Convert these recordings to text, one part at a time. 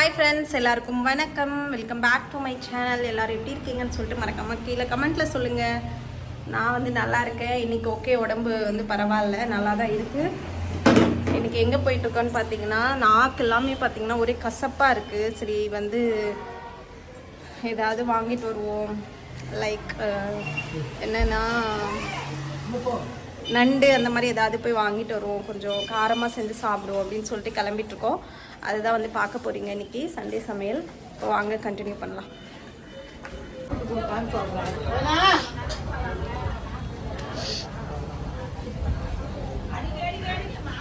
Hi friends எல்லாருக்கும் வணக்கம். Welcome back to my channel எல்லோரும் எப்படி இருக்கீங்கன்னு சொல்லிட்டு மறக்காமல் கீழே கமெண்ட்டில் சொல்லுங்கள் நான் வந்து நல்லா இருக்கேன். இன்றைக்கி ஓகே உடம்பு வந்து பரவாயில்ல. நல்லா தான் இருக்குது இன்றைக்கி எங்கே போயிட்டுருக்கோன்னு பார்த்தீங்கன்னா நாக்கு எல்லாமே பார்த்தீங்கன்னா ஒரே கசப்பாக இருக்குது சரி வந்து ஏதாவது வாங்கிட்டு வருவோம். லைக் என்னென்னா நண்டு அந்த மாதிரி ஏதாவது போய் வாங்கிட்டு வருவோம். கொஞ்சம் காரமாக செஞ்சு சாப்பிடுவோம் அப்படின்னு சொல்லிட்டு கிளம்பிட்டுருக்கோம் அதுதான் வந்து பார்க்க போறீங்க இன்னைக்கு. சண்டே சமையல். இப்போ வாங்க கண்டினியூ பண்ணலாம்.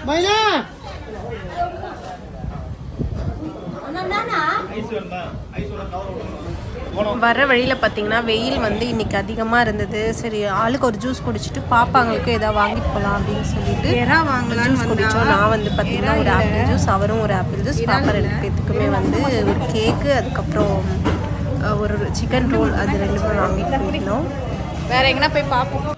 மைனா! வர வழியில் பார்த்தீங்கன்னா வெயில் வந்து இன்னைக்கு அதிகமாக இருந்தது. சரி ஆளுக்கு ஒரு ஜூஸ் குடிச்சிட்டு பாப்பாங்களுக்கு ஏதாவது வாங்கிட்டு போகலாம் அப்படின்னு சொல்லிட்டு ஜூஸ் குடித்தோம் நான் வந்து பார்த்தீங்கன்னா ஒரு ஆப்பிள் ஜூஸ் அவரும் ஒரு ஆப்பிள் ஜூஸ் பாப்பா ரெண்டு பேத்துக்குமே வந்து ஒரு கேக்கு அதுக்கப்புறம் ஒரு சிக்கன் ரோல் அது ரெண்டுமே வாங்கிட்டு போயிருந்தோம் வேற எங்கன்னா போய் பார்ப்போம்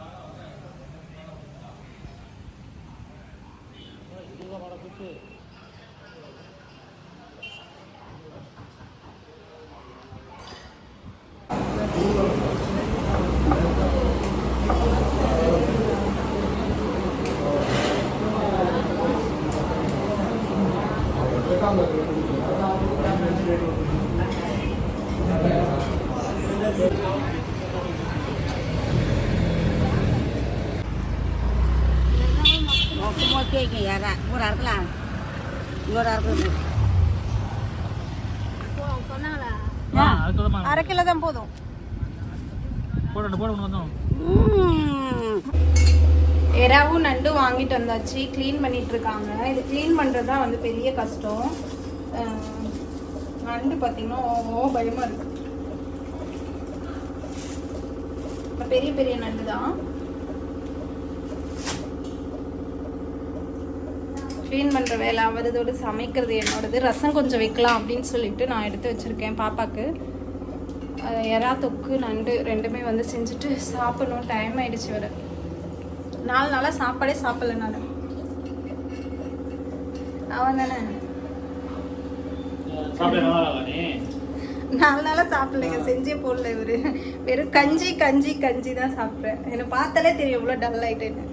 மொத்தமாக கேட்க யாரா? ஒரு அறுக்கலாம் இன்னொரு அறுக்கிறது அரை கிலோ தான் போதும். எறாவும் நண்டும் வாங்கிட்டு வந்தாச்சு. க்ளீன் பண்ணிட்டு இருக்காங்க. இது க்ளீன் பண்ணுறது தான் வந்து பெரிய கஷ்டம். நண்டு பார்த்தீங்கன்னா ஓ பயமாக இருக்கு. பெரிய பெரிய நண்டு தான். க்ளீன் பண்ணுற வேலை அவரதோடு சமைக்கிறது என்னோடது. ரசம் கொஞ்சம் வைக்கலாம் அப்படின்னு சொல்லிட்டு நான் எடுத்து வச்சுருக்கேன் பாப்பாக்கு. எறா தொக்கு நண்டு ரெண்டுமே வந்து செஞ்சுட்டு சாப்பிடணும். டைம் ஆயிடுச்சு வர நாலு நாளாக சாப்பாடே சாப்பிடல நான். அவன் தானே? நாலு நாளாக சாப்பிடலைங்க. செஞ்சே போடல இவரு. வெறும் கஞ்சி கஞ்சி கஞ்சி தான் சாப்பிட்றேன். என்னை பார்த்தாலே தெரியும் எவ்வளோ டல் ஆகிட்டேன்னு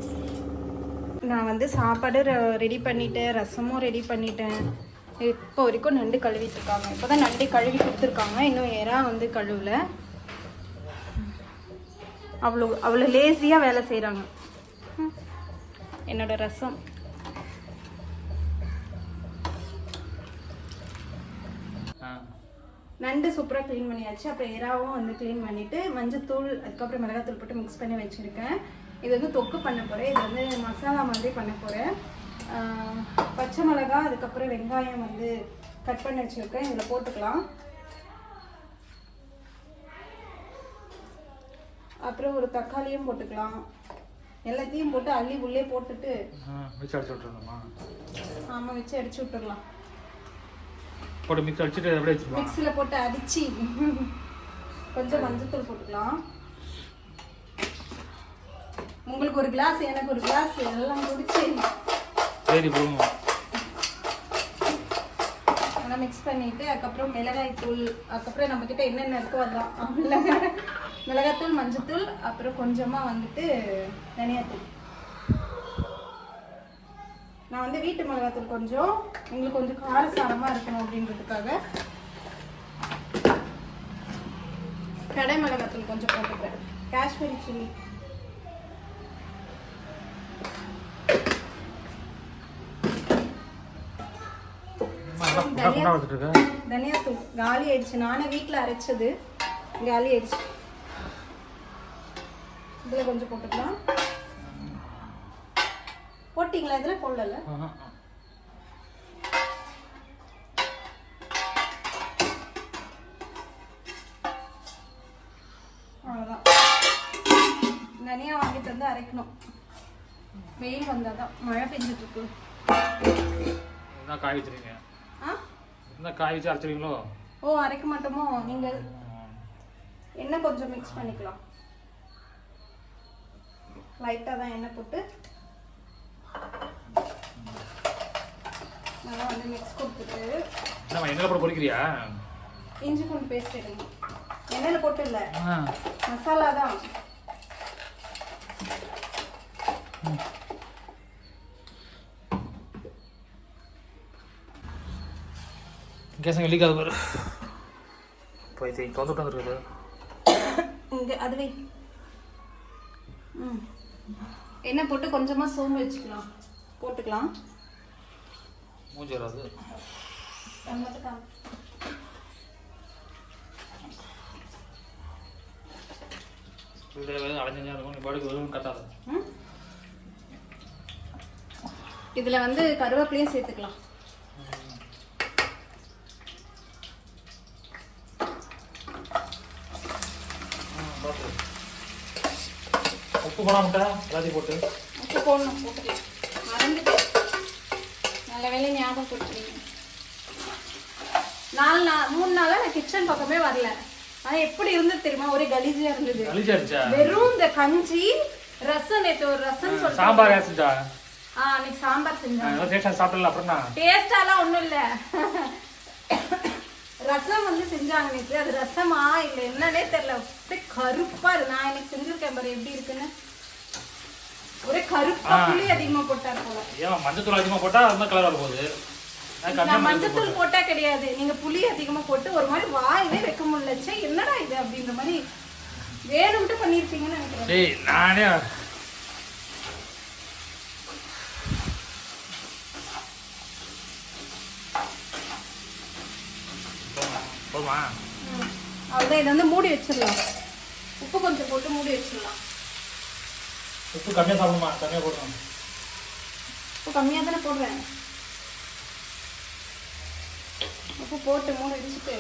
நான் வந்து சாப்பாடு ரெடி பண்ணிட்டேன் ரசமும் ரெடி பண்ணிட்டேன். இப்போ வரைக்கும் நண்டு கழுவிட்டு இருக்காங்க இப்போ தான் நண்டு கழுவி கொடுத்துருக்காங்க. இன்னும் எறா வந்து கழுவல. அவ்வளோ அவ்வளோ லேசியாக வேலை செய்கிறாங்க என்னோட ரசம். நண்டு சூப்பராக க்ளீன் பண்ணியாச்சு. அப்புறம் எறாவும் வந்து க்ளீன் பண்ணிவிட்டு மஞ்சத்தூள் அதுக்கப்புறம் மிளகாத்தூள் போட்டு மிக்ஸ் பண்ணி வச்சுருக்கேன். இது வந்து தொக்கு பண்ண போகிறேன் இது வந்து மசாலா மாதிரி பண்ண போகிறேன் பச்சை மிளகா அதுக்கப்புறம் வெங்காயம் வந்து கட் பண்ணி வச்சுருக்கேன். இதில் போட்டுக்கலாம். அப்புறம் ஒரு தக்காளியும் போட்டுக்கலாம். எல்லாத்தையும் போட்டு அள்ளி உள்ளே போட்டுட்டு மிக்ஸ் அடிச்சு விட்டுருணுமா ஆமாம் வச்சு அடிச்சு விட்டுடலாம் போட்டு மிக்ஸ் அடிச்சுட்டு அப்படியே மிக்ஸியில் போட்டு அடிச்சு கொஞ்சம் மஞ்சத்தூள் போட்டுக்கலாம். உங்களுக்கு ஒரு கிளாஸ் எனக்கு ஒரு கிளாஸ் எல்லாம் குடிச்சு. சரி போடுங்க நல்லா மிக்ஸ் பண்ணிட்டு அதுக்கப்புறம் மிளகாய் தூள் அதுக்கப்புறம் நம்ம கிட்ட என்னென்ன இருக்கோ அதான் மிளகாய் மிளகாத்தூள் மஞ்சத்தூள் அப்புறம் கொஞ்சமா வந்துட்டு தனியாத்தூள். நான் வந்து வீட்டு மிளகாத்தூள் கொஞ்சம் உங்களுக்கு கொஞ்சம் காரசாரமா இருக்கணும் அப்படின்றதுக்காக. கடை மிளகாத்தூள் கொஞ்சம் போட்டுக்கிறேன். காஷ்மீரி சில்லி. தனியாத்தூள் காலி ஆயிடுச்சு. நானே வீட்டில் அரைச்சது. காலி ஆயிடுச்சு. இதில் கொஞ்சம் போட்டுக்கலாம். போட்டிங்களா? இதில் போடல. அவ்வளோதான் தனியா வாங்கிட்டு வந்து அரைக்கணும். வெயில் வந்தால் தான் மழை பெஞ்சிட்டு இருக்கு என்ன காய் வச்சிருக்கீங்க ஆ? என்ன காய் வச்சு அரைச்சிருக்கீங்களோ? ஓ அரைக்க மாட்டோமோ? நீங்கள் எண்ணெய் கொஞ்சம் மிக்ஸ் பண்ணிக்கலாம். லைட்டாக தான் எண்ணெய் போட்டு. நல்லா வந்து மிக்ஸ் கொடுத்துட்டு. என்னம்மா எண்ணெயில் போட்டு பொரிக்கிறியா? இஞ்சி பூண்டு பேஸ்ட் எடுங்க. எண்ணெயில் போட்டு இல்லை. மசாலா தான். கேசங்க வெளிக்காது பாரு. போய் தேய் தொந்துட்டு வந்துருக்குது. இங்கே அதுவே ம். எண்ணெய் போட்டு கொஞ்சமாக சோம்பு வச்சுக்கலாம். போட்டுக்கலாம். மூஞ்சி வராது. அடைஞ்சா இருக்கும். பாடுக்கு வெறும் ம்? இதுல வந்து கருவேப்பிலையும் சேர்த்துக்கலாம் பார்த்து உப்பு போட முட்டை எல்லாத்தையும் போட்டு. உப்பு போடணும் போட்டுக்கலாம் மறந்துட்டேன். நல்ல வேலை ஞாபகம் கொடுத்துருங்க நாலு நாள் மூணு நாளா நான் கிச்சன் பக்கமே வரல. ஆனா எப்படி இருந்தது தெரியுமா? ஒரே கலீஜியா இருந்தது. வெறும் இந்த கஞ்சி ரசம் நேத்து ஒரு ரசம் சாம்பார் செஞ்சா? ஆ அன்னைக்கு சாம்பார் செஞ்சேன். டேஸ்டாக சாப்பிடல அப்புறம் என்ன? டேஸ்டாலாம் ஒன்றும் இல்லை. ரசம் வந்து செஞ்சாங்க நேற்று அது ரசமா இல்லை என்னன்னே தெரியல. அப்படியே கருப்பா இருக்கு. நான் எனக்கு செஞ்சிருக்கேன் பாரு எப்படி இருக்குன்னு. ஒரே கருப்பா. புளி அதிகமா போட்டார் போல. ஏன் மஞ்சத்தூள் அதிகமாக போட்டால் அது மாதிரி கலர் வர போகுது. நான் மஞ்சத்தூள் போட்டா கிடையாது. நீங்க புளி அதிகமா போட்டு ஒரு மாதிரி வாயிலே வைக்க முடியல. ச்சே என்னடா இது அப்படின்ற மாதிரி வேணும்ட்டு பண்ணிருப்பீங்கன்னு நினைக்கிறேன். டேய் நானே போதுமா ம். அவ்வளவுதான். இதை வந்து மூடி வச்சிடலாம். உப்பு கொஞ்சம் போட்டு மூடி வச்சிடலாம். உப்பு கம்மியாக சாப்பிடுமா கம்மியாக போட்டுருவோம் உப்பு கம்மியாக தானே போடுறேன். உப்பு போட்டு மூணு வச்சுட்டு.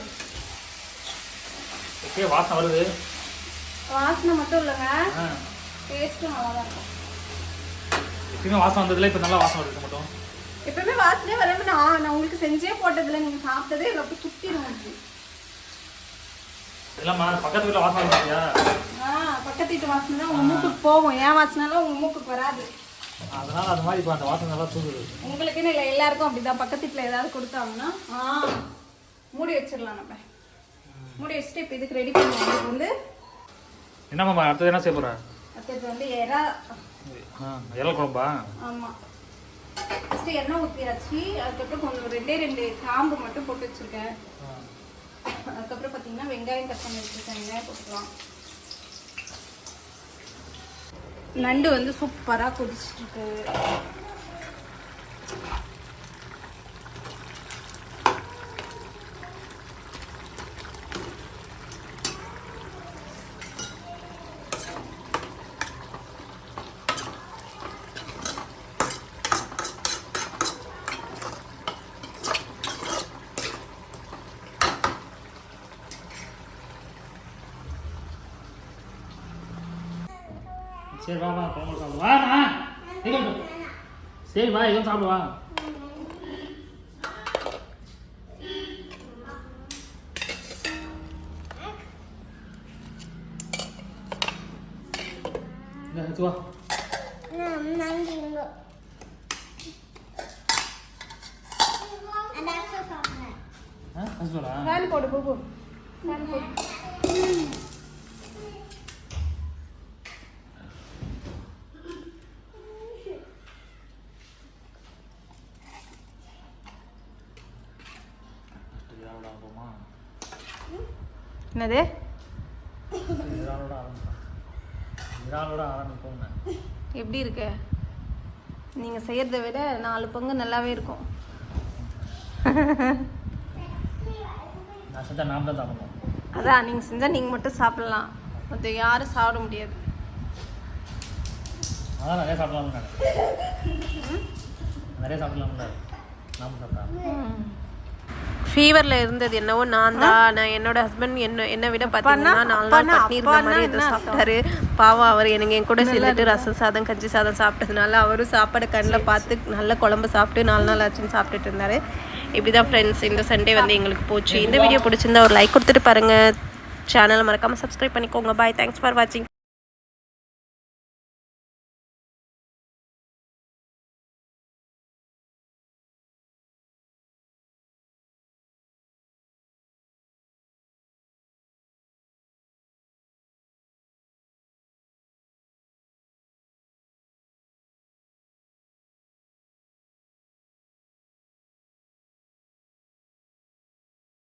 ஓகே வாசனை வருது. வாசனை மட்டும் இல்லைங்க. டேஸ்ட்டும் நல்லா தான் இருக்கும். எப்பயுமே வாசனை வந்ததுல இப்போ நல்லா வாசனை வருது மட்டும். எப்பவுமே வாசனையே வராம நான் நான் உங்களுக்கு செஞ்சே போட்டதில்ல. நீங்கள் சாப்பிட்டதே இல்லை. அப்படி சுற்றிடும் இல்லைம்மா பக்கத்து வீட்டில் வாசனை வருது பக்கத்து வாசனை தான் உங்கள் மூக்குக்கு போகும். ஏன் வாசனைலாம் உங்கள் மூக்குக்கு வராது. அதனால அது மாதிரி இப்போ அந்த வாசனை நல்லா தூக்குது உங்களுக்குன்னு இல்லை எல்லாருக்கும் அப்படிதான். பக்கத்து வீட்டில் ஏதாவது கொடுத்தாங்கன்னா ஆ மூடி வச்சிடலாம் நம்ம. மூடி வச்சுட்டு இப்போ இதுக்கு ரெடி பண்ணுவோம் இதுக்கு வந்து என்னம்மா அடுத்தது என்ன செய்ய போகிற அடுத்தது வந்து எறா இறல் குழம்பா? ஆமாம் ஃபஸ்ட்டு எண்ணெய் ஊற்றியாச்சு அதுக்கப்புறம் கொஞ்சம் ரெண்டே ரெண்டு காம்பு மட்டும் போட்டு வச்சுருக்கேன். அதுக்கப்புறம் பார்த்தீங்கன்னா வெங்காயம் கட் பண்ணி வச்சுருக்கேன். வெங்காயம் போட்டுக்கலாம். நண்டு வந்து சூப்பராக கொதிச்சுட்டு இருக்கு. சரி வா வா குழம்பு சாப்பிடு வா வா எங்க வந்து? சரி வா எதுவும் சாப்பிடு வா இங்க, எடுத்து வா ஆ அது சொல்லா ஃபேன் போடு பூ ஃபேன் போடு ஆரம்பமா என்னது? இறாலோட ஆரம்பிப்போம். இறாலோட ஆரம்பிப்போம்னு எப்படி இருக்கு? நீங்கள் செய்யறதை விட நாலு பங்கு நல்லாவே இருக்கும். நான் செஞ்சால் நாம் தான் சாப்பிடணும். அதான் நீங்கள் செஞ்சால் நீங்கள் மட்டும் சாப்பிடலாம். மற்ற யாரும் சாப்பிட முடியாது. அதான் நிறைய நினைக்கிறேன். நிறைய சாப்பிடலாம்ல நாம சாப்பிட்டா ஃபீவரில் இருந்தது என்னவோ நான் தான் நான் என்னோட ஹஸ்பண்ட் என்ன என்னை விட பார்த்தீங்கன்னா நாலு நாள் பட்னி இருந்த மாதிரி ஏதோ சாப்பிட்டாரு. பாவம் அவர் எனக்கு என் கூட சேர்ந்துட்டு ரசம் சாதம் கஞ்சி சாதம் சாப்பிட்டதுனால அவரும் சாப்பாடு கண்ணில் பார்த்து நல்ல குழம்பு சாப்பிட்டு நாலு நாள் ஆச்சுன்னு சாப்பிட்டுட்டு இருந்தாரு. இப்படி தான் ஃப்ரெண்ட்ஸ் இந்த சண்டே வந்து எங்களுக்கு போச்சு. இந்த வீடியோ பிடிச்சிருந்தா ஒரு லைக் கொடுத்துட்டு பாருங்கள் சேனலை மறக்காமல் சப்ஸ்கிரைப் பண்ணிக்கோங்க. பாய் தேங்க்ஸ் ஃபார் வாட்சிங்